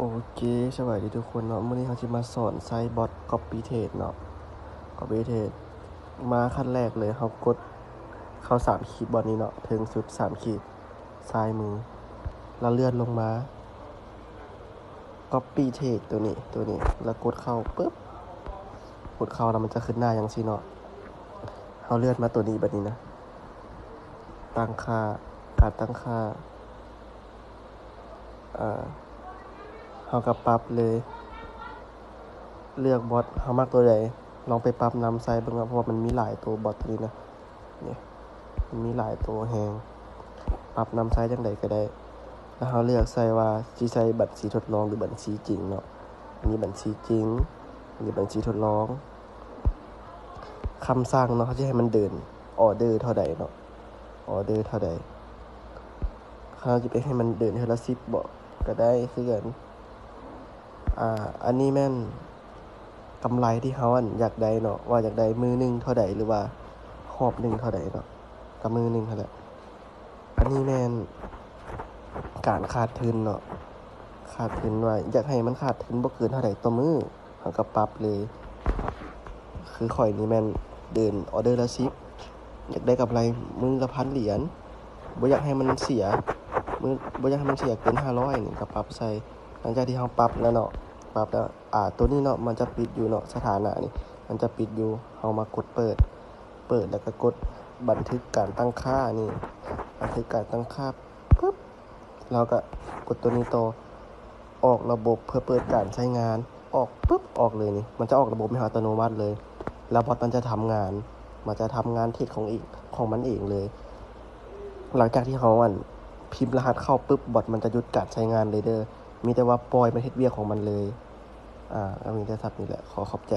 โอเคสวัสดีทุกคนเนาะมื้อนี้เขาจะมาสอนใช้บอท copy trade เนาะ copy trade มาขั้นแรกเลยเขากดเข้าสามขีดบอทนี้เนาะถึงสุดสามขีดซ้ายมือ แล้วเลื่อนลงมา copy trade ตัวนี้ตัวนี้ แล้วกดเข้าปุ๊บ กดเข้าแล้วมันจะขึ้นหน้าอย่างซี่เนาะเขาเลื่อนมาตัวนี้แบบนี้นะ ตั้งค่าการตั้งค่าอ่า เขาก็ปรับเลย เลือกบอทเขามักตัวใดลองไปปรับนำไซส์เบิ่งว่าเพราะว่ามันมีหลายตัวบอทตัวนี้นะเนี่ยมันมีหลายตัวแฮงปรับนำไซจังใดก็ได้ แล้วเขาเลือกใส่ว่าสิใส่บัญชีทดลองหรือบัญชีจริงเนาะอันนี้บัญชีจริงอันนี้บัญชีทดลองคำสั่งเนาะเขาจะให้มันเดินออเดอร์เท่าใดเนาะออเดอร์เท่าใดเขาจะไปให้มันเดินเท่าละ10บ่ก็ได้คือกัน อ่า อันนี้แม่นกำไรที่เขาอันอยากได้เนาะว่าอยากได้มือหนึ่งเท่าใดหรือว่าหอบหนึ่งเท่าใดเนาะกับมือหนึ่งเท่าไรอันนี้แม่นการขาดทุนเนาะขาดทุนว่าอยากให้มันขาดทุนบ่เกินเท่าใดต่อมือเขาก็ปรับเลย คือข่อยนี่แม่นเดินออเดอร์ละ10อยากได้กำไรมือละพันเหรียญบ่อยากให้มันเสียมือบ่อยากให้มันเสียเกิน500นี่ก็ปรับใส่หลังจากที่เราปรับแล้วเนาะ ปรับแล้วอ่าตัวนี้เนาะมันจะปิดอยู่เนาะสถานะนี่มันจะปิดอยู่เรามากดเปิด เปิดแล้วก็กดบันทึกการตั้งค่านี่บันทึกการตั้งค่าปึ๊บเราก็กดตัวนี้ต่อออกระบบเพื่อเปิดการใช้งาน ออกปึ๊บออกเลยนี่มันจะออกระบบให้อัตโนมัติเลยแล้วบอทมันจะทำงาน มันจะทำงานเทคของอีกของมันเองเลย หลังจากที่เขาอันพิมพ์รหัสเข้าปุ๊บบอทมันจะหยุดการใช้งานเลยเด้อ มีแต่ว่าปล่อยมันเฮ็ดเวียกของมันเลย อ่าก็มีแต่สับนี่แหละ ขอขอบใจ